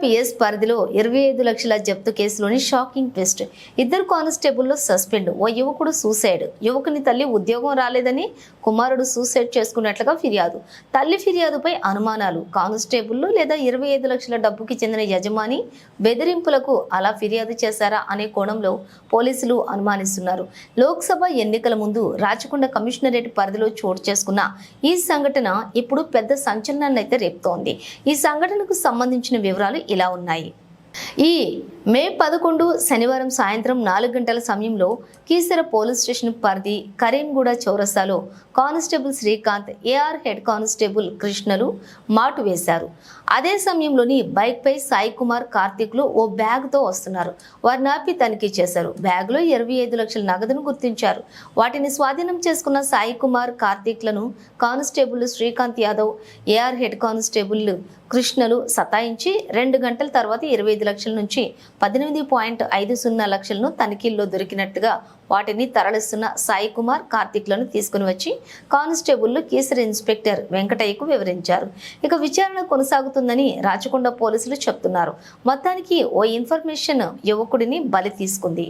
PS పరిధిలో ఇరవై ఐదు లక్షల జప్తు కేసులోని షాకింగ్ ట్విస్ట్. ఇద్దరు కానిస్టేబుల్లో సస్పెండ్. ఓ యువకుడు సూసైడ్. యువకుని తల్లి ఉద్యోగం రాలేదని కుమారుడు సూసైడ్ చేసుకున్నట్లుగా ఫిర్యాదు. తల్లి ఫిర్యాదుపై అనుమానాలు. కానిస్టేబుల్ లేదా ఇరవై ఐదు లక్షల డబ్బుకి చెందిన యజమాని బెదిరింపులకు అలా ఫిర్యాదు చేశారా అనే కోణంలో పోలీసులు అనుమానిస్తున్నారు. లోక్సభ ఎన్నికల ముందు రాచకొండ కమిషనరేట్ పరిధిలో చోటు చేసుకున్న ఈ సంఘటన ఇప్పుడు పెద్ద సంచలనాన్ని అయితే రేపుతోంది. ఈ సంఘటనకు సంబంధించిన వివరాలు ఇలా ఉన్నాయి. ఈ మే పదకొండు శనివారం సాయంత్రం నాలుగు గంటల సమయంలో కీసర పోలీస్ స్టేషన్ పరిధి కరీంగూడ చౌరస్తాలో constable Srikanth AR head constable కృష్ణలు మాటు వేశారు. అదే సమయంలోని బైక్పై సాయి కుమార్ కార్తీక్లు ఓ బ్యాగ్తో వస్తున్నారు. వారిని ఆపి తనిఖీ చేశారు. బ్యాగ్లో ఇరవై ఐదు లక్షల నగదును గుర్తించారు. వాటిని స్వాధీనం చేసుకున్న Sai Kumar కార్తీక్లను constable Srikanth Yadav AR head constable కృష్ణలు సతాయించి రెండు గంటల తర్వాత ఇరవై ఐదు లక్షల నుంచి పద్దెనిమిది పాయింట్ ఐదు సున్నా లక్షలను తనిఖీల్లో దొరికినట్టుగా వాటిని తరలిస్తున్న సాయి కుమార్ కార్తీక్లను తీసుకుని వచ్చి కానిస్టేబుల్ కేసరి ఇన్స్పెక్టర్ వెంకటయ్యకు వివరించారు. ఇక విచారణ కొనసాగుతుందని రాచకొండ పోలీసులు చెప్తున్నారు. మొత్తానికి ఓ ఇన్ఫర్మేషన్ యువకుడిని బలి తీసుకుంది.